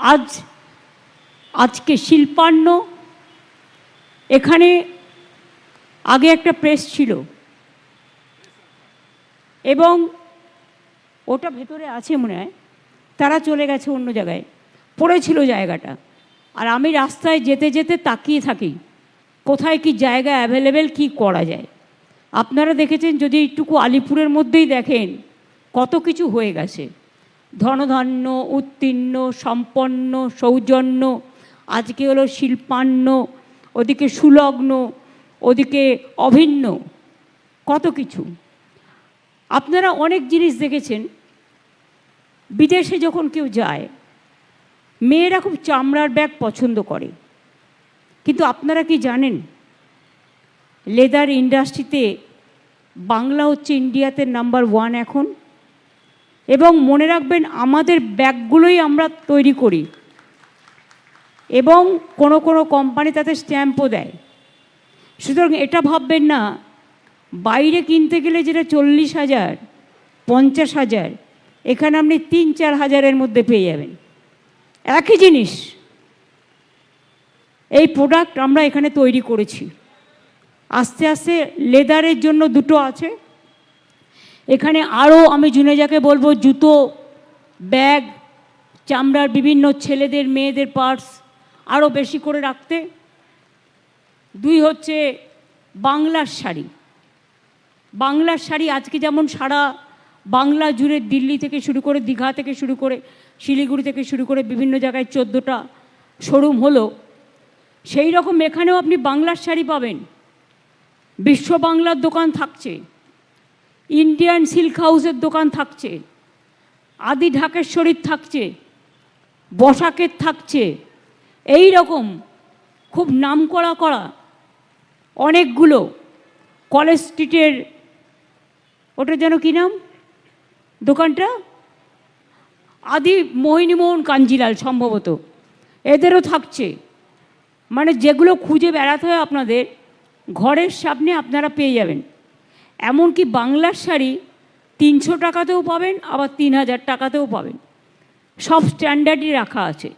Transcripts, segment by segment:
আজ, আজকে শিল্পান্ন, এখানে আগে একটা প্রেস ছিল। এবং ওটা ভেতরে আছে মনে হয়, তারা চলে গেছে অন্য জায়গায়, পড়েছিল জায়গাটা। আর আমি রাস্তায় যেতে যেতে তাকিয়ে থাকি, কোথায় কি জায়গা অ্যাভেলেবেল কি করা যায়। আপনারা দেখেছেন যদি একটুকু আলিপুরের মধ্যেই দেখেন, কত কিছু হয়ে গেছে। ধনধান্য, উত্তীর্ণ, সম্পন্ন, সৌজন্য, আজকে হলো শিল্পান্ন, ওদিকে সুলগ্ন, ওদিকে অভিন্ন, কত কিছু। আপনারা অনেক জিনিস দেখেছেন, বিদেশে যখন কেউ যায়, মেয়েরা খুব চামড়ার ব্যাগ পছন্দ করে। কিন্তু আপনারা কি জানেন, লেদার ইন্ডাস্ট্রিতে বাংলা হচ্ছে ইন্ডিয়াতে নাম্বার ওয়ান এখন? এবং মনে রাখবেন আমাদের ব্যাগগুলোই আমরা তৈরি করি। এবং কোনো কোনো কোম্পানি তাতে স্ট্যাম্পও দেয়। সুতরাং এটা ভাববেন না, বাইরে কিনতে গেলে যেটা চল্লিশ হাজার, পঞ্চাশ হাজার, এখানে আপনি তিন চার হাজারের মধ্যে পেয়ে যাবেন। একই জিনিস, এই প্রোডাক্ট আমরা এখানে তৈরি করেছি। আস্তে আস্তে লেদারের জন্য দুটো আছে। এখানে আরও আমি জুনেজাকে বলব, জুতো, ব্যাগ, চামড়ার বিভিন্ন ছেলেদের, মেয়েদের পার্স আরও বেশি করে রাখতে। দুই হচ্ছে বাংলার শাড়ি। বাংলার শাড়ি আজকে যেমন সারা বাংলা জুড়ে দিল্লি থেকে শুরু করে, দীঘা থেকে শুরু করে, শিলিগুড়ি থেকে শুরু করে বিভিন্ন জায়গায় চোদ্দোটা শোরুম হলো, সেই রকম এখানেও আপনি বাংলার শাড়ি পাবেন। বিশ্ব বাংলার দোকান থাকছে। ইন্ডিয়ান সিল্ক হাউসের দোকান থাকছে, আদি ঢাকেশ্বরীর থাকছে, বসাকের থাকছে, এই রকম খুব নাম করা করা অনেকগুলো কলেজ স্ট্রিটের ওটা যেন কী নাম? দোকানটা? আদি মোহিনীমোহন কাঞ্জিলাল সম্ভবত। এদেরও থাকছে। মানে যেগুলো খুঁজে বেড়াতে হয় আপনাদের, ঘরের সামনে আপনারা পেয়ে যাবেন। এমনকি বাংলার শাড়ি তিনশো টাকাতেও পাবেন, আবার তিন হাজার টাকাতেও পাবেন। সব স্ট্যান্ডার্ডই রাখা আছে।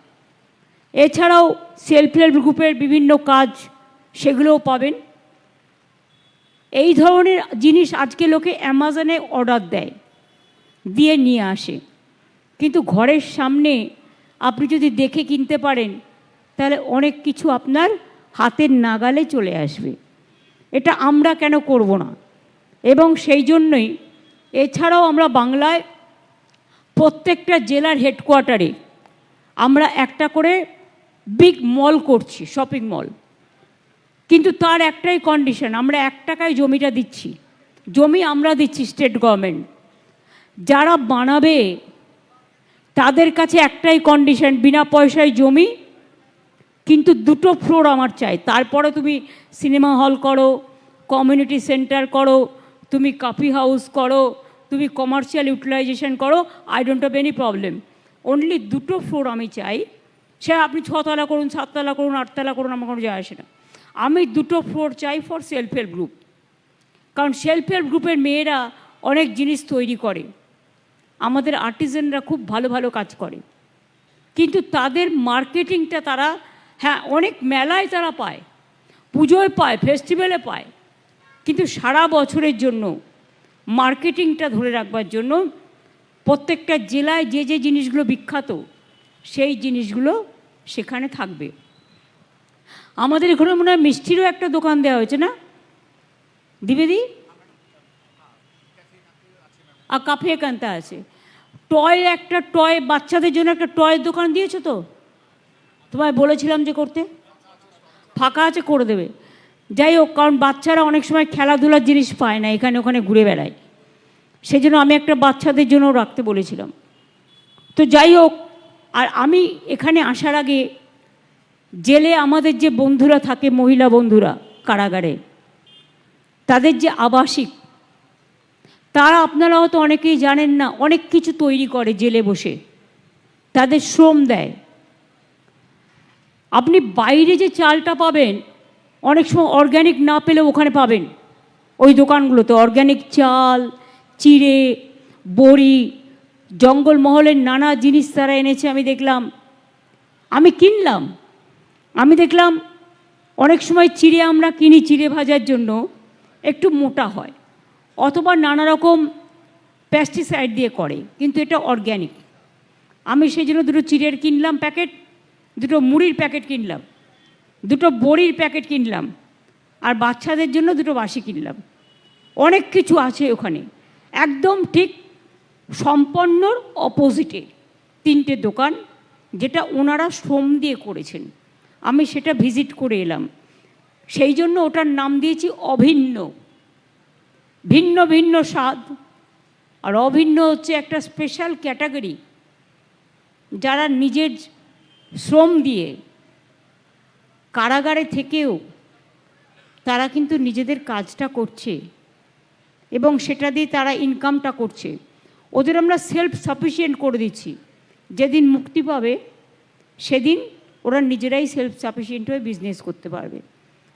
এছাড়াও সেলফ হেল্প গ্রুপের বিভিন্ন কাজ সেগুলোও পাবেন। এই ধরনের জিনিস আজকে লোকে অ্যামাজনে অর্ডার দেয়, দিয়ে নিয়ে আসে। কিন্তু ঘরের সামনে আপনি যদি দেখে কিনতে পারেন, তাহলে অনেক কিছু আপনার হাতের নাগালে চলে আসবে। এটা আমরা কেন করব না? এবং সেই জন্যই এছাড়াও আমরা বাংলায় প্রত্যেকটা জেলার হেডকোয়ার্টারে আমরা একটা করে বিগ মল করছি শপিং মল কিন্তু তার একটাই কন্ডিশন আমরা এক টাকায় জমিটা দিচ্ছি। জমি আমরা দিচ্ছি স্টেট গভর্নমেন্ট যারা বানাবে, তাদের কাছে একটাই কন্ডিশন বিনা পয়সায় জমি, কিন্তু দুটো ফ্লোর আমার চাই। তারপরে তুমি সিনেমা হল করো কমিউনিটি সেন্টার করো তুমি কফি হাউস করো, তুমি কমার্শিয়াল ইউটিলাইজেশন করো I don't have any problem only দুটো ফ্লোর আমি চাই। সে আপনি ছতলা করুন, সাততলা করুন, আটতলা করুন, আমার কোনো যায় আসে না। আমি দুটো ফ্লোর চাই ফর সেলফ হেল্প গ্রুপ কারণ সেলফ হেল্প গ্রুপের মেয়েরা অনেক জিনিস তৈরি করে। আমাদের আর্টিজেনরা খুব ভালো ভালো কাজ করে। কিন্তু তাদের মার্কেটিংটা তারা হ্যাঁ অনেক মেলায় তারা পায়। পুজোয় পায় ফেস্টিভ্যালে পায়। কিন্তু সারা বছরের জন্য মার্কেটিংটা ধরে রাখবার জন্য প্রত্যেকটা জেলায় যে যে জিনিসগুলো বিখ্যাত, সেই জিনিসগুলো সেখানে থাকবে। আমাদের এখানে মনে হয় মিষ্টিরও একটা দোকান দেওয়া হয়েছে না? দিবেদি আর কাফে কান্তা আছে। টয় একটা টয়, বাচ্চাদের জন্য একটা টয়ের দোকান দিয়েছ তো? তোমায় বলেছিলাম যে করতে। ফাঁকা আছে, করে দেবে। যাই হোক, কারণ বাচ্চারা অনেক সময় খেলাধুলার জিনিস পায় না, এখানে ওখানে ঘুরে বেড়ায়। সেই জন্য আমি একটা বাচ্চাদের জন্য রাখতে বলেছিলাম। তো যাই হোক, আর আমি এখানে আসার আগে জেলে আমাদের যে বন্ধুরা থাকে, মহিলা বন্ধুরা কারাগারে, তাদের যে আবাসিক, তারা আপনারা হয়তো অনেকেই জানেন না, অনেক কিছু তৈরি করে জেলে বসে। তাদের শ্রম দেয়। আপনি বাইরে যে চালটা পাবেন অনেক সময় অর্গ্যানিক না পেলেও ওখানে পাবেন। ওই দোকানগুলোতে অর্গ্যানিক চাল, চিড়ে, বড়ি জঙ্গলমহলের নানা জিনিস তারা এনেছে, আমি দেখলাম। আমি কিনলাম। আমি দেখলাম অনেক সময় চিড়ে আমরা কিনি চিড়ে ভাজার জন্য, একটু মোটা হয়, অথবা নানা রকম প্যাস্টিসাইড দিয়ে করে, কিন্তু এটা অর্গ্যানিক আমি সেই জন্য দুটো চিড়ের কিনলাম প্যাকেট, দুটো মুড়ির প্যাকেট কিনলাম। দুটো বড়ির প্যাকেট কিনলাম, আর বাচ্চাদের জন্য দুটো বাসি কিনলাম। অনেক কিছু আছে ওখানে। একদম ঠিক সম্পন্নর অপোজিটে তিনটে দোকান, যেটা ওনারা শ্রম দিয়ে করেছেন। আমি সেটা ভিজিট করে এলাম। সেই জন্য ওটার নাম দিয়েছি অভিন্ন। ভিন্ন ভিন্ন স্বাদ। আর অভিন্ন হচ্ছে একটা স্পেশাল ক্যাটাগরি যারা নিজের শ্রম দিয়ে কারাগারে থেকেও তারা কিন্তু নিজেদের কাজটা করছে এবং সেটা দিয়ে তারা ইনকামটা করছে। ওদের আমরা সেলফ সাফিসিয়েন্ট করে দিচ্ছি। যেদিন মুক্তি পাবে, সেদিন ওরা নিজেরাই সেলফ সাফিসিয়েন্ট হয়ে বিজনেস করতে পারবে।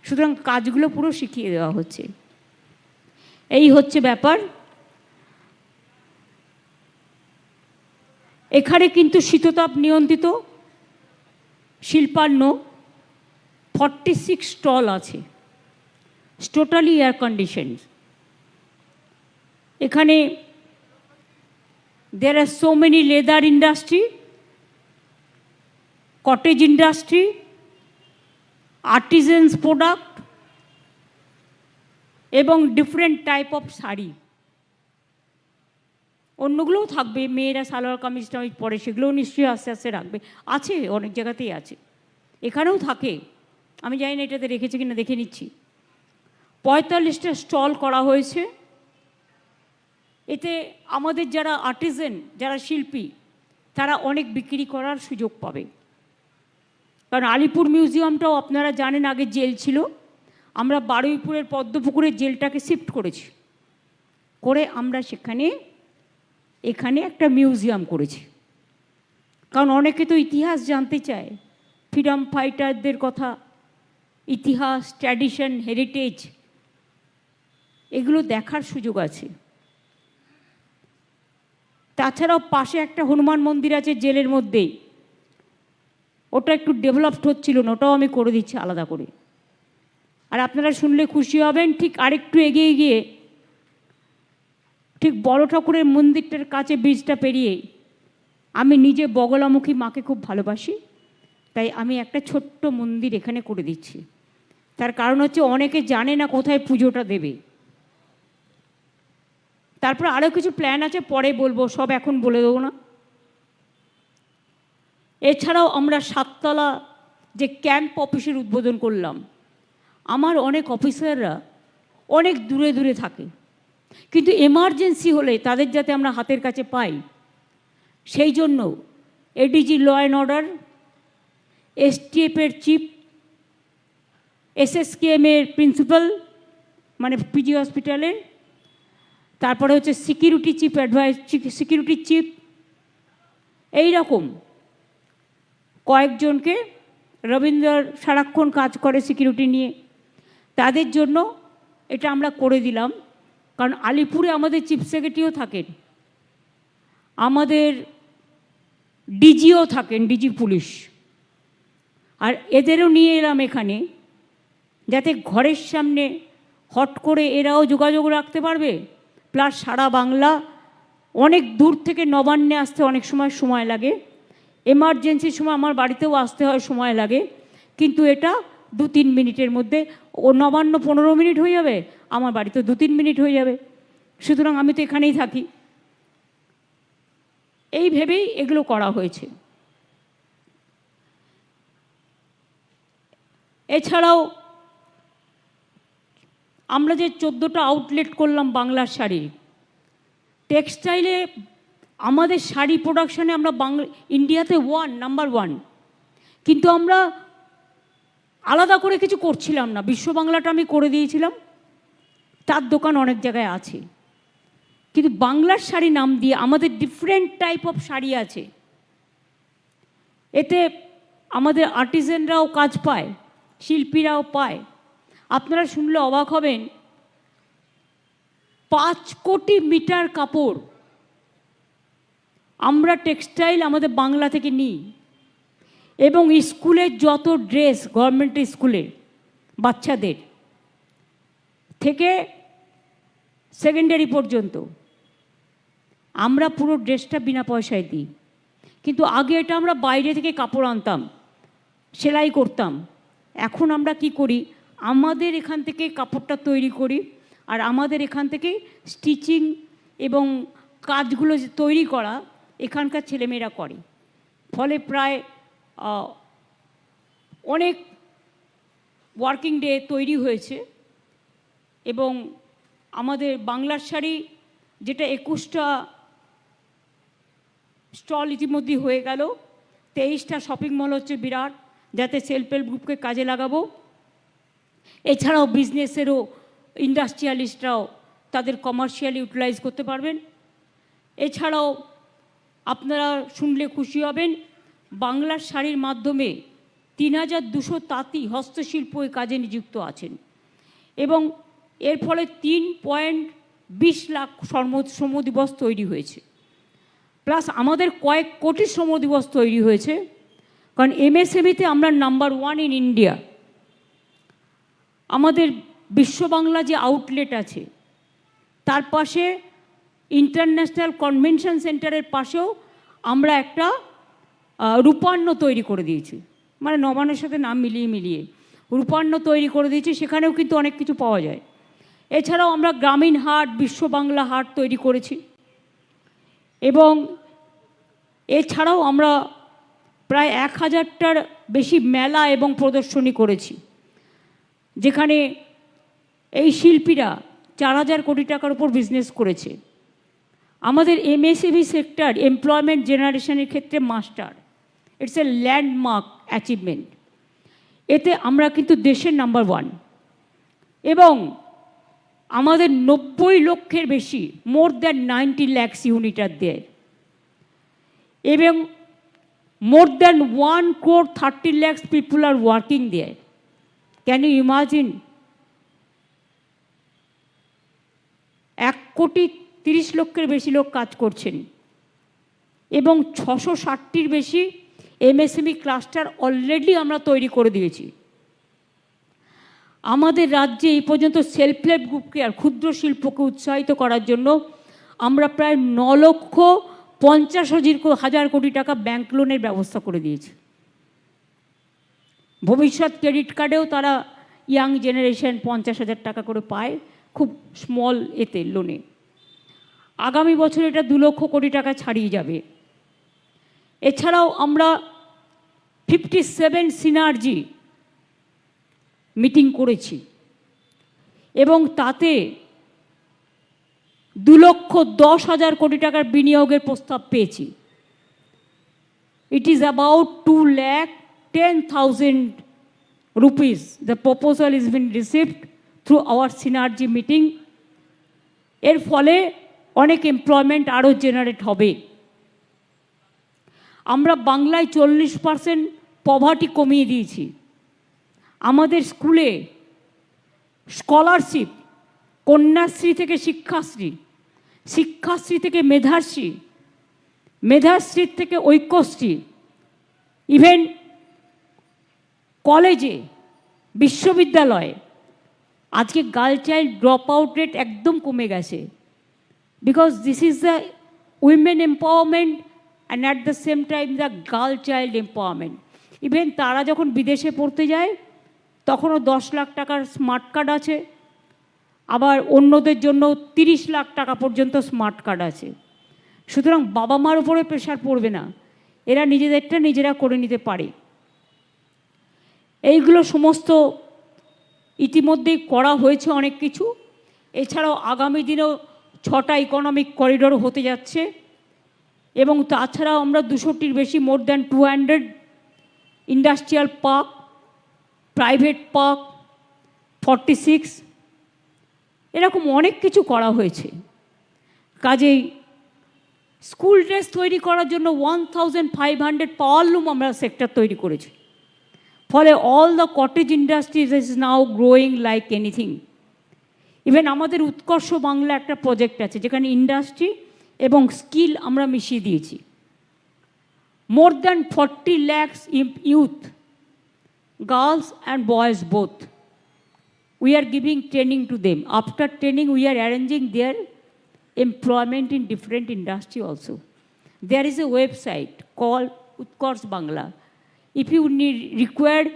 সুতরাং কাজগুলো পুরো শিখিয়ে দেওয়া হচ্ছে। এই হচ্ছে ব্যাপার। এখানে কিন্তু শীততাপ নিয়ন্ত্রিত, শিল্পান্ন। ফর্টি সিক্স স্টল আছে টোটালি এয়ার কন্ডিশন এখানে there are so many leather industry, cottage industry, artisans product, এবং ডিফারেন্ট টাইপ অফ শাড়ি। অন্যগুলোও থাকবে, মেয়েরা সালোয়ার কামিজ টামিজ পরে সেগুলোও নিশ্চয়ই আস্তে আস্তে রাখবে। আছে, অনেক জায়গাতেই আছে। এখানেও থাকে। আমি জানি না এটাতে রেখেছে কিনা, দেখে নিচ্ছি। পঁয়তাল্লিশটা স্টল করা হয়েছে। এতে আমাদের যারা আর্টিজেন, যারা শিল্পী, তারা অনেক বিক্রি করার সুযোগ পাবে। কারণ আলিপুর মিউজিয়ামটাও আপনারা জানেন আগে জেল ছিল। আমরা বারুইপুরের পদ্মপুকুরের জেলটাকে শিফট করেছি। করে আমরা সেখানে, এখানে একটা মিউজিয়াম করেছি। কারণ অনেকে তো ইতিহাস জানতে চায়। ফ্রিডম ফাইটারদের কথা ইতিহাস ট্র্যাডিশন হেরিটেজ এগুলো দেখার সুযোগ আছে। তাছাড়াও পাশে একটা হনুমান মন্দির আছে জেলের মধ্যেই। ওটা একটু ডেভেলপড হচ্ছিল না, ওটাও আমি করে দিচ্ছি আলাদা করে। আর আপনারা শুনলে খুশি হবেন, ঠিক আরেকটু এগিয়ে গিয়ে ঠিক বড় ঠাকুরের মন্দিরটার কাছে ব্রিজটা পেরিয়ে আমি নিজে বগলামুখী মাকে খুব ভালোবাসি, তাই আমি একটা ছোট্ট মন্দির এখানে করে দিচ্ছি। তার কারণ হচ্ছে অনেকে জানে না কোথায় পুজোটা দেবে। তারপর আরও কিছু প্ল্যান আছে, পরে বলব, সব এখন বলে দেবো না। এছাড়াও আমরা সাততলা যে ক্যাম্প অফিসের উদ্বোধন করলাম, আমার অনেক অফিসাররা অনেক দূরে দূরে থাকে। কিন্তু এমার্জেন্সি হলে তাদের যাতে আমরা হাতের কাছে পাই, সেই জন্য এডিজি ল অ্যান্ড অর্ডার এসটিএফের চিফ এসএসকেএমের প্রিন্সিপাল মানে পিজি হসপিটালের তারপরে হচ্ছে security chief advice security chief. এই রকম কয়েকজনকে রবীন্দ্র সারাক্ষণ কাজ করে সিকিউরিটি নিয়ে। তাদের জন্য এটা আমরা করে দিলাম। কারণ আলিপুরে আমাদের চিফ সেক্রেটারিও থাকেন। আমাদের ডিজিও থাকেন, ডিজি পুলিশ। আর এদেরও নিয়ে এলাম এখানে। যাতে ঘরের সামনে হট করে এরাও যোগাযোগ রাখতে পারবে। প্লাস সারা বাংলা অনেক দূর থেকে নবান্নে আসতে অনেক সময় সময় লাগে। এমার্জেন্সির সময় আমার বাড়িতেও আসতে হয়, সময় লাগে। কিন্তু এটা দু তিন মিনিটের মধ্যে, ও নবান্ন পনেরো মিনিট হয়ে যাবে, আমার বাড়িতে দু তিন মিনিট হয়ে যাবে। সুতরাং আমি তো এখানেই থাকি। এই ভেবেই এগুলো করা হয়েছে। এছাড়াও আমরা যে চোদ্দোটা আউটলেট করলাম বাংলার শাড়ি টেক্সটাইলে আমাদের শাড়ি প্রোডাকশানে আমরা বাংলা ইন্ডিয়াতে ওয়ান নাম্বার ওয়ান কিন্তু আমরা আলাদা করে কিছু করছিলাম না। বিশ্ব বাংলাটা আমি করে দিয়েছিলাম। তার দোকান অনেক জায়গায় আছে। কিন্তু বাংলার শাড়ি নাম দিয়ে আমাদের ডিফারেন্ট টাইপ অফ শাড়ি আছে। এতে আমাদের আর্টিজেনরাও কাজ পায়, শিল্পীরাও পায়। আপনারা শুনলে অবাক হবেন। পাঁচ কোটি মিটার কাপড় আমরা টেক্সটাইল আমাদের বাংলা থেকে নিই এবং স্কুলের যত ড্রেস গভর্নমেন্ট স্কুলের বাচ্চাদের থেকে সেকেন্ডারি পর্যন্ত, আমরা পুরো ড্রেসটা বিনা পয়সায় দিই। কিন্তু আগে এটা আমরা বাইরে থেকে কাপড় আনতাম, সেলাই করতাম। এখন আমরা কি করি? আমাদের এখান থেকে কাপড়টা তৈরি করি আর আমাদের এখান থেকে স্টিচিং এবং কাজগুলো যে তৈরি করা এখানকার ছেলেমেয়েরা করে। ফলে প্রায় অনেক ওয়ার্কিং ডে তৈরি হয়েছে এবং আমাদের বাংলার শাড়ি যেটা একুশটা স্টল ইতিমধ্যে হয়ে গেল, তেইশটা শপিং মল হচ্ছে বিরাট, যাতে সেলফ হেল্প গ্রুপকে কাজে লাগাবো। এছাড়াও বিজনেসেরও ইন্ডাস্ট্রিয়ালিস্টরাও তাদের কমার্শিয়াল ইউটিলাইজ করতে পারবেন। এছাড়াও আপনারা শুনলে খুশি হবেন, বাংলার শাড়ির মাধ্যমে তিন হাজার দুশো তাঁতি হস্তশিল্প এই কাজে নিযুক্ত আছেন এবং এর ফলে তিন পয়েন্ট বিশ লাখ শ্রম শ্রম দিবস তৈরি হয়েছে। প্লাস আমাদের কয়েক কোটি শ্রম দিবস তৈরি হয়েছে। কারণ এমএসএমইতে আমরা নাম্বার ওয়ান ইন ইন্ডিয়া আমাদের বিশ্ব বাংলা যে আউটলেট আছে, তার পাশে ইন্টারন্যাশনাল কনভেনশন সেন্টারের পাশেও আমরা একটা রূপান্ন তৈরি করে দিয়েছি। মানে নবান্নের সাথে নাম মিলিয়ে মিলিয়ে রূপান্ন তৈরি করে দিয়েছি, সেখানেও কিন্তু অনেক কিছু পাওয়া যায়। এছাড়াও আমরা গ্রামীণ হাট, বিশ্ব বাংলা হাট তৈরি করেছি। এবং এছাড়াও আমরা প্রায় এক হাজারটার বেশি মেলা এবং প্রদর্শনী করেছি। যেখানে এই শিল্পীরা চার হাজার কোটি টাকার উপর বিজনেস করেছে। আমাদের এমএসএমই সেক্টর এমপ্লয়মেন্ট জেনারেশনের ক্ষেত্রে master it's a landmark achievement এতে আমরা কিন্তু দেশের নাম্বার ওয়ান এবং আমাদের নব্বই লক্ষের বেশি more than ninety lakhs unit are there এবং more than one crore thirty lakhs people are working there can you imagine এক কোটি তিরিশ লক্ষের বেশি লোক কাজ করছেন। এবং ছশো ষাটটির বেশি এমএসএমই ক্লাস্টার অলরেডি আমরা তৈরি করে দিয়েছি। আমাদের রাজ্যে এই পর্যন্ত সেলফ হেল্প গ্রুপকে আর ক্ষুদ্র শিল্পকে উৎসাহিত করার জন্য আমরা প্রায় ন লক্ষ পঞ্চাশ হাজার কোটি টাকা ব্যাংক লোনের ব্যবস্থা করে দিয়েছি। ভবিষ্যৎ ক্রেডিট কার্ডেও তারা ইয়াং জেনারেশন পঞ্চাশ হাজার টাকা করে পায়, খুব স্মল এতে লোনে আগামী বছর এটা দু লক্ষ কোটি টাকা ছাড়িয়ে যাবে। এছাড়াও আমরা ফিফটি সেভেন সিনার্জি মিটিং করেছি এবং তাতে দু লক্ষ দশ হাজার কোটি টাকার বিনিয়োগের প্রস্তাব পেয়েছি। It is about two lakh ten thousand rupees the proposal is been received through our synergy meeting এর ফলে অনেক এমপ্লয়মেন্ট আরও জেনারেট হবে। আমরা বাংলায় চল্লিশ পার্সেন্ট পভার্টি কমিয়ে দিয়েছি। আমাদের স্কুলে স্কলারশিপ কন্যাশ্রী থেকে শিক্ষাশ্রী শিক্ষাশ্রী থেকে মেধাশ্রী মেধাশ্রী থেকে ঐক্যশ্রী ইভেন কলেজে, বিশ্ববিদ্যালয়ে, আজকে girl child drop out rate একদম কমে গেছে। Because this is the women empowerment and at the same time the girl child empowerment even তারা যখন বিদেশে পড়তে যায়, তখনও দশ লাখ টাকার স্মার্ট কার্ড আছে। আবার অন্যদের জন্য তিরিশ লাখ টাকা পর্যন্ত স্মার্ট কার্ড আছে। সুতরাং বাবা মার উপরে প্রেশার পড়বে না। এরা নিজেদেরটা নিজেরা করে নিতে পারে। এইগুলো সমস্ত ইতিমধ্যেই করা হয়েছে অনেক কিছু। এছাড়াও আগামী দিনেও ছটা ইকোনমিক করিডোর হতে যাচ্ছে। এবং তাছাড়াও আমরা দুশোটির বেশি more than two hundred industrial park private park forty six এরকম অনেক কিছু করা হয়েছে। কাজেই স্কুল ড্রেস তৈরি করার জন্য one thousand five hundred power loom আমরা সেক্টর তৈরি করেছি। ফলে all the cottage industries is now growing like anything even আমাদের উৎকর্ষ বাংলা একটা প্রজেক্ট আছে যেখানে ইন্ডাস্ট্রি এবং স্কিল আমরা মিশিয়ে দিয়েছি than 40 lakhs im- youth, girls and boys both. We are giving training to them. After training, we are arranging their employment in different industry also. There is a website called Utkarsh Bangla. If you need, require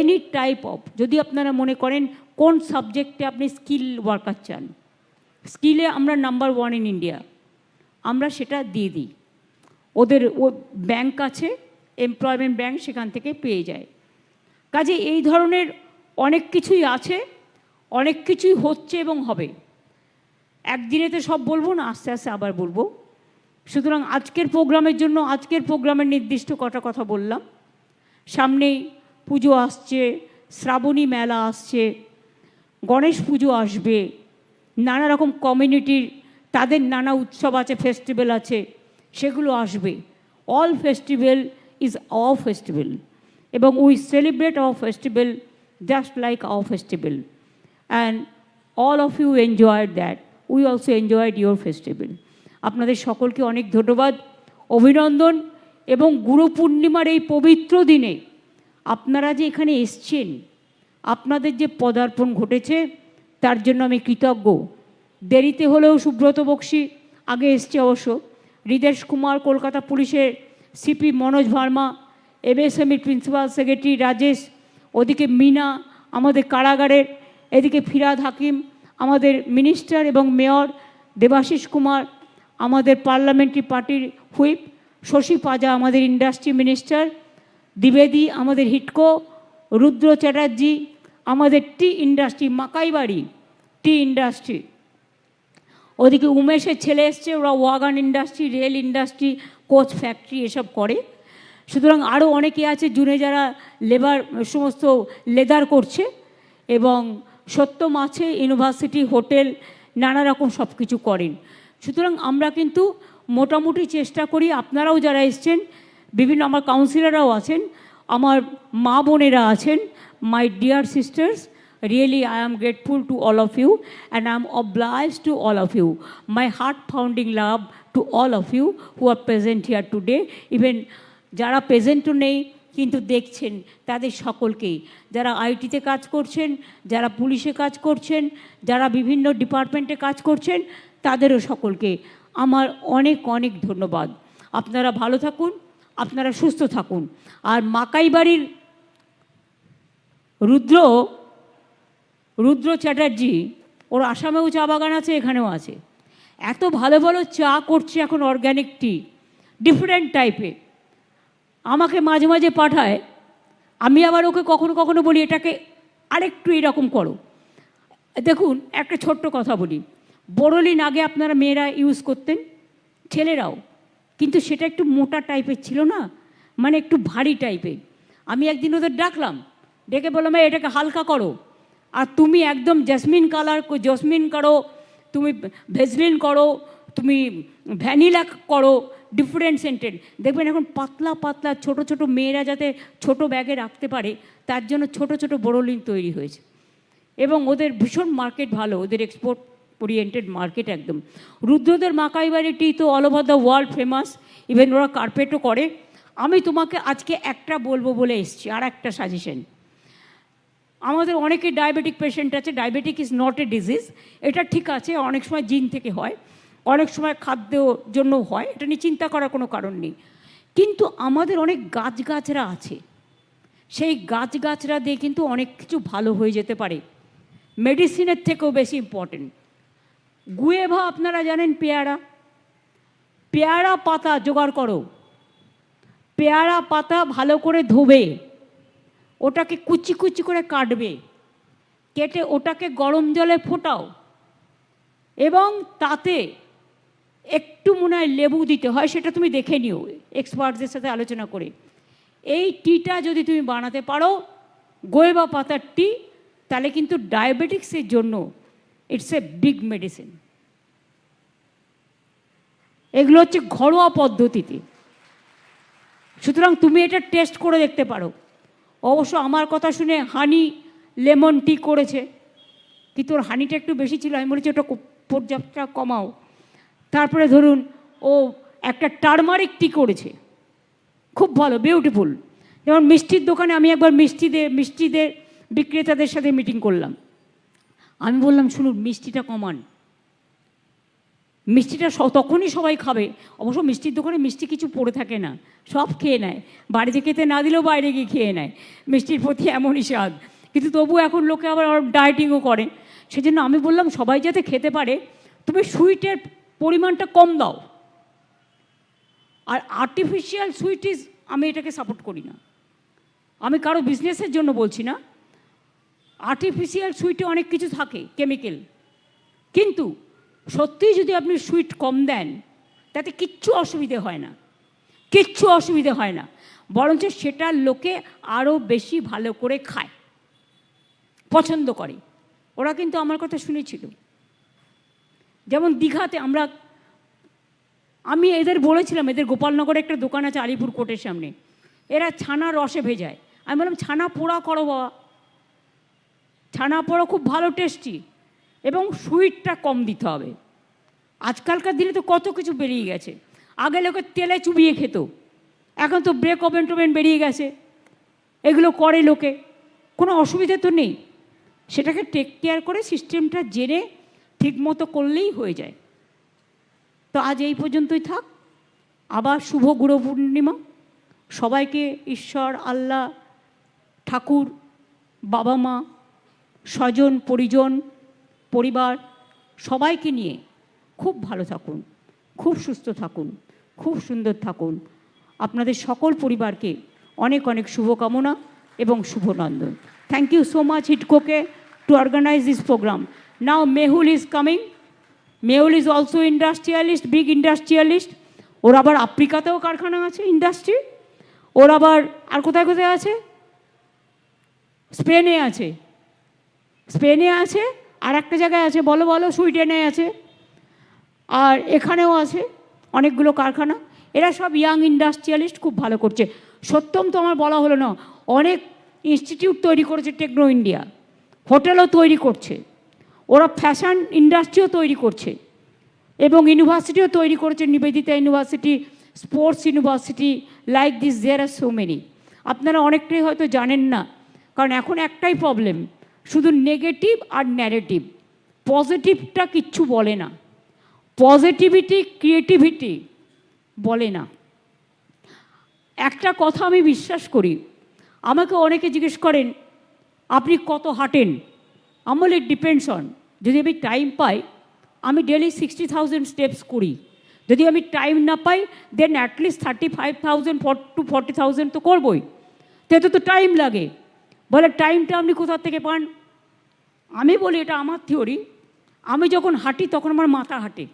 any type of, যদি আপনারা মনে করেন কোন সাবজেক্টে আপনি skill worker চান স্কিলে আমরা number one in India আমরা সেটা দিয়ে দিই। ওদের ও ব্যাংক আছে এমপ্লয়মেন্ট ব্যাংক সেখান থেকে পেয়ে যায়। কাজে এই ধরনের অনেক কিছুই আছে, অনেক কিছুই হচ্ছে এবং হবে। একদিনে তো সব বলব না, আস্তে আস্তে আবার বলব। সুতরাং আজকের প্রোগ্রামের জন্য, আজকের প্রোগ্রামের নির্দিষ্ট কটা কথা বললাম। সামনেই পুজো আসছে, শ্রাবণী মেলা আসছে, গণেশ পুজো আসবে, নানা রকম কমিউনিটির তাদের নানা উৎসব আছে ফেস্টিভ্যাল আছে, সেগুলো আসবে। All festival is our festival এবং we celebrate our festival just like our festival and all of you enjoyed that we also enjoyed your festival আপনাদের সকলকে অনেক ধন্যবাদ, অভিনন্দন। এবং গুরু পূর্ণিমার এই পবিত্র দিনে আপনারা যে এখানে এসছেন, আপনাদের যে পদার্পণ ঘটেছে, তার জন্য আমি কৃতজ্ঞ। দেরিতে হলেও সুব্রত বক্সি আগে এসছে অবশ্য। হৃদেশ কুমার, কলকাতা পুলিশের সিপি মনোজ ভার্মা এমএসএমইর প্রিন্সিপাল সেক্রেটারি রাজেশ, ওদিকে মিনা, আমাদের কারাগারের এদিকে ফিরাদ হাকিম, আমাদের মিনিস্টার এবং মেয়র দেবাশিস কুমার, আমাদের পার্লামেন্টারি পার্টির হুইপ শশী পাজা আমাদের ইন্ডাস্ট্রি মিনিস্টার দ্বিবেদী আমাদের হিটকো, রুদ্র চ্যাটার্জি আমাদের টি ইন্ডাস্ট্রি মাকাইবাড়ি টি ইন্ডাস্ট্রি ওদিকে উমেশের ছেলে এসছে, ওরা wagon industry rail industry coach factory এসব করে। সুতরাং আরও অনেকে আছে জুনে যারা লেবার, সমস্ত লেদার করছে এবং সত্যম আছে, ইউনিভার্সিটি, হোটেল, নানা রকম সব কিছু করেন। সুতরাং আমরা কিন্তু মোটামুটি চেষ্টা করি আপনারাও যারা এসছেন, বিভিন্ন আমার কাউন্সিলররাও আছেন, আমার মা বোনেরা আছেন my dear sisters really I am grateful to all of you and I am obliged to all of you. My heart pounding love to all of you who are present here today. Even যারা প্রেজেন্টও নেই, কিন্তু দেখছেন তাদের সকলকেই যারা আইটিতে কাজ করছেন, যারা পুলিশে কাজ করছেন, যারা বিভিন্ন ডিপার্টমেন্টে কাজ করছেন, তাদেরও সকলকে আমার অনেক অনেক ধন্যবাদ। আপনারা ভালো থাকুন, আপনারা সুস্থ থাকুন। আর মাকাই বাড়ির রুদ্র রুদ্র চ্যাটার্জি, ওর আসামেও চা বাগান আছে, এখানেও আছে। এত ভালো ভালো চা করছে এখন অর্গ্যানিক টি ডিফারেন্ট টাইপের আমাকে মাঝে মাঝে পাঠায়, আমি আবার ওকে কখনো কখনো বলি, এটাকে আরেকটু এরকম করো। দেখুন, একটা ছোট্ট কথা বলি। বোরলিন আগে আপনারা মেয়েরা ইউজ করতেন ছেলেরাও। কিন্তু সেটা একটু মোটা টাইপের ছিল না মানে একটু ভারী টাইপের আমি একদিন ওদের ডাকলাম ডেকে বললাম "এই, এটাকে হালকা করো। আর তুমি একদম জেসমিন কালার জসমিন করো তুমি ভেজলিন করো তুমি ভ্যানিলা করো ডিফারেন্ট সেন্টেড দেখবেন এখন পাতলা পাতলা ছোট ছোট মেয়েরা যাতে ছোট ব্যাগে রাখতে পারে তার জন্য ছোট ছোট বোরোলিন তৈরি হয়েছে। এবং ওদের ভীষণ মার্কেট ভালো ওদের এক্সপোর্ট ওরিয়েন্টেড মার্কেট একদম। রুদ্রদের মাকাই বাড়ি টি তো all over the world famous even ওরা কার্পেটও করে। আমি তোমাকে আজকে একটা বলব বলে এসছি, আর একটা সাজেশন আমাদের অনেকে ডায়াবেটিক পেশেন্ট আছে diabetic is not a disease এটা ঠিক আছে, অনেক সময় জিন থেকে হয়, অনেক সময় খাদ্য জন্য হয়, এটা নিয়ে চিন্তা করার কোনো কারণ নেই। কিন্তু আমাদের অনেক গাছগাছরা আছে, সেই গাছগাছরা দিয়ে কিন্তু অনেক কিছু ভালো হয়ে যেতে পারে। মেডিসিনের থেকেও বেশি ইম্পর্টেন্ট গুয়েভা আপনারা জানেন পেয়ারা। পেয়ারা পাতা জোগাড় করো। পেয়ারা পাতা ভালো করে ধোবে। ওটাকে কুচি কুচি করে কাটবে। কেটে ওটাকে গরম জলে ফোটাও। এবং তাতে একটু মনে হয় লেবু দিতে হয়, সেটা তুমি দেখে নিও, এক্সপার্টদের সাথে আলোচনা করে। এই টিটা যদি তুমি বানাতে পারো, গোয়েবা পাতার টি, তাহলে কিন্তু ডায়াবেটিক্সের জন্য ইটস এ বিগ মেডিসিন এগুলো হচ্ছে ঘরোয়া পদ্ধতিতে। সুতরাং তুমি এটা টেস্ট করে দেখতে পারো। অবশ্য আমার কথা শুনে হানি লেমন টি করেছে। কিন্তু ওর হানিটা একটু বেশি ছিল। আমি বলেছি, ওটা পর্যাপ্ত কমাও। তারপরে ধরুন, ও একটা টার্মারিক টি করেছে। খুব ভালো বিউটিফুল যেমন মিষ্টির দোকানে আমি একবার মিষ্টিদের মিষ্টিদের বিক্রেতাদের সাথে মিটিং করলাম। আমি বললাম, শুনুন, মিষ্টিটা কমান। মিষ্টিটা তখনই সবাই খাবে। অবশ্য মিষ্টির দোকানে মিষ্টি কিছু পড়ে থাকে না, সব খেয়ে নেয়। বাড়িতে খেতে না দিলেও বাইরে গিয়ে খেয়ে নেয়। মিষ্টির প্রতি এমনই স্বাদ। কিন্তু তবু এখন লোকে আবার ডায়েটিংও করে। সেজন্য আমি বললাম, সবাই যাতে খেতে পারে, তুমি সুইটের পরিমাণটা কম দাও। আর আর্টিফিশিয়াল সুইট ইজ আমি এটাকে সাপোর্ট করি না। আমি কারও বিজনেসের জন্য বলছি না। আর্টিফিশিয়াল সুইটে অনেক কিছু থাকে কেমিক্যাল কিন্তু সত্যিই যদি আপনি সুইট কম দেন, তাতে কিচ্ছু অসুবিধে হয় না। কিচ্ছু অসুবিধে হয় না। বরঞ্চ সেটা লোকে আরও বেশি ভালো করে খায়। পছন্দ করে। ওরা কিন্তু আমার কথা শুনেছিল। যেমন দীঘাতে আমরা, আমি এদের বলেছিলাম, এদের গোপালনগরে একটা দোকান আছে আলিপুর কোর্টের সামনে। এরা ছানা রসে ভেজায়। আমি বললাম, ছানা পোড়া করো বাবা। ছানা পোড়া খুব ভালো টেস্টি এবং সুইটটা কম দিতে হবে। আজকালকার দিনে তো কত কিছু বেরিয়ে গেছে। আগে লোকে তেলে চুবিয়ে খেত। এখন তো ব্রেক ওভেন টোভেন বেরিয়ে গেছে। এগুলো করে লোকে। কোনো অসুবিধা তো নেই। সেটাকে টেক কেয়ার করে সিস্টেমটা জেনে ঠিকমতো করলেই হয়ে যায়। তো আজ এই পর্যন্তই থাক। আবার শুভ গুরু পূর্ণিমা। সবাইকে ঈশ্বর, আল্লাহ, ঠাকুর, বাবা মা স্বজন, পরিজন, পরিবার, সবাইকে নিয়ে খুব ভালো থাকুন, খুব সুস্থ থাকুন, খুব সুন্দর থাকুন। আপনাদের সকল পরিবারকে অনেক অনেক শুভকামনা এবং শুভনন্দন। Thank you so much হিটকোকে to organise this programme now Mehul is coming Mehul is also industrialist big industrialist ওর আবার আফ্রিকাতেও কারখানা আছে ইন্ডাস্ট্রি ওর আবার আর কোথায় কোথায় আছে? স্পেনে আছে। স্পেনে আছে আর একটা জায়গায় আছে, বলো বলো সুইডেনে আছে, আর এখানেও আছে অনেকগুলো কারখানা। এরা সব ইয়াং ইন্ডাস্ট্রিয়ালিস্ট খুব ভালো করছে। সত্যম তো আমার বলা হলো না, অনেক ইনস্টিটিউট তৈরি করেছে টেকনো ইন্ডিয়া হোটেলও তৈরি করছে, ওরা ফ্যাশন ইন্ডাস্ট্রিও তৈরি করছে, এবং ইউনিভার্সিটিও তৈরি করেছে Nivedita university sports university like this there are so many আপনারা অনেকটাই হয়তো জানেন না, কারণ এখন একটাই প্রবলেম শুধু নেগেটিভ আর ন্যারেটিভ পজিটিভটা কিচ্ছু বলে না। পজিটিভিটি ক্রিয়েটিভিটি বলে না। একটা কথা আমি বিশ্বাস করি। আমাকে অনেকে জিজ্ঞেস করেন, আপনি কত হাঁটেন? আমার ইট ডিপেন্ডস অন যদি আমি টাইম পাই, আমি ডেলি সিক্সটি থাউজেন্ড স্টেপস করি। যদি আমি টাইম না পাই then at least thirty five thousand to forty thousand তো করবই। তো এতে তো টাইম লাগে। বলে টাইমটা আপনি কোথা থেকে পান? আমি বলি, এটা আমার থিওরি আমি যখন হাঁটি, তখন আমার মাথা হাঁটে।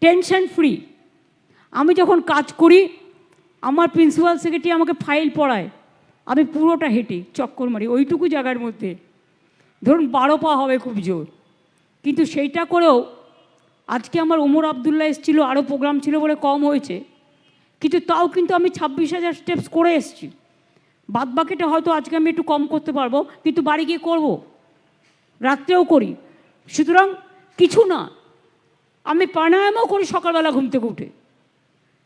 টেনশন ফ্রি আমি যখন কাজ করি, আমার প্রিন্সিপাল সেক্রেটারি আমাকে ফাইল পড়ায়। আমি পুরোটা হেঁটে চক্কর মারি, ওইটুকু জায়গার মধ্যে। ধরুন, বারো পা হবে খুব জোর। কিন্তু সেইটা করেও আজকে আমার ওমর আবদুল্লাহ এসেছিল আরও প্রোগ্রাম ছিল বলে কম হয়েছে। কিন্তু তাও কিন্তু আমি ছাব্বিশ হাজার স্টেপস করে এসেছি। বাদ বাকিটা হয়তো আজকে আমি একটু কম করতে পারব, কিন্তু বাড়ি গিয়ে করব। রাত্রেও করি। সুতরাং কিছু না, আমি প্রাণায়ামও করি সকালবেলা ঘুম থেকে উঠে।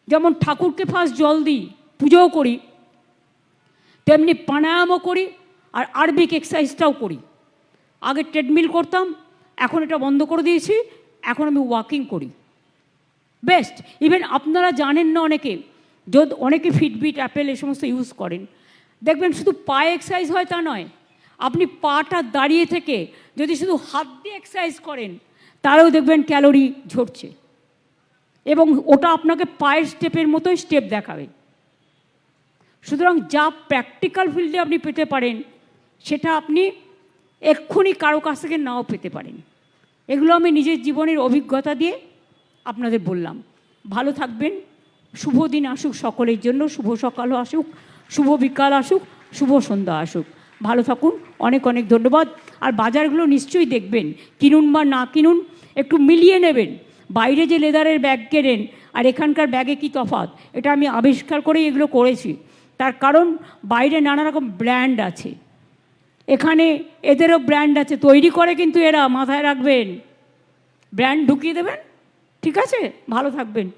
যেমন ঠাকুরকে ফার্স্ট জল দিই, পুজোও করি, তেমনি প্রাণায়ামও করি, আর আরবিক এক্সারসাইজটাও করি। আগে ট্রেডমিল করতাম, এখন এটা বন্ধ করে দিয়েছি, এখন আমি ওয়াকিং করি। বেস্ট ইভেন আপনারা জানেন না অনেকে, যদি অনেকে ফিটবিট অ্যাপেল এই সমস্ত ইউজ করেন দেখবেন শুধু পায়ে এক্সারসাইজ হয় তা নয়, আপনি পাটা দাঁড়িয়ে থেকে যদি শুধু হাত দিয়ে এক্সারসাইজ করেন, তাহলেও দেখবেন ক্যালোরি ঝরছে। এবং ওটা আপনাকে পায়ের স্টেপের মতোই স্টেপ দেখাবে। সুতরাং যা প্র্যাকটিক্যাল ফিল্ডে আপনি পেতে পারেন, সেটা আপনি এক্ষুনি কারও কাছ থেকে নাও পেতে পারেন। এগুলো আমি নিজের জীবনের অভিজ্ঞতা দিয়ে আপনাদের বললাম। ভালো থাকবেন, শুভ দিন আসুক সকলের জন্য, শুভ সকালও আসুক। শুভ বিকাল আসুক, শুভ সন্ধ্যা আসুক। ভালো থাকুন, অনেক অনেক ধন্যবাদ। আর বাজারগুলো নিশ্চয়ই দেখবেন, কিনুন বা না কিনুন, একটু মিলিয়ে নেবেন। বাইরে যে লেদারের ব্যাগ কেনেন, আর এখানকার ব্যাগে কি তফাত এটা আমি আবিষ্কার করেই এগুলো করেছি। তার কারণ, বাইরে নানা রকম ব্র্যান্ড আছে। এখানে এদেরও ব্র্যান্ড আছে, তৈরি করে কিন্তু এরা মাথায় রাখবেন। ব্র্যান্ড ঢুকিয়ে দেবেন, ঠিক আছে? ভালো থাকবেন।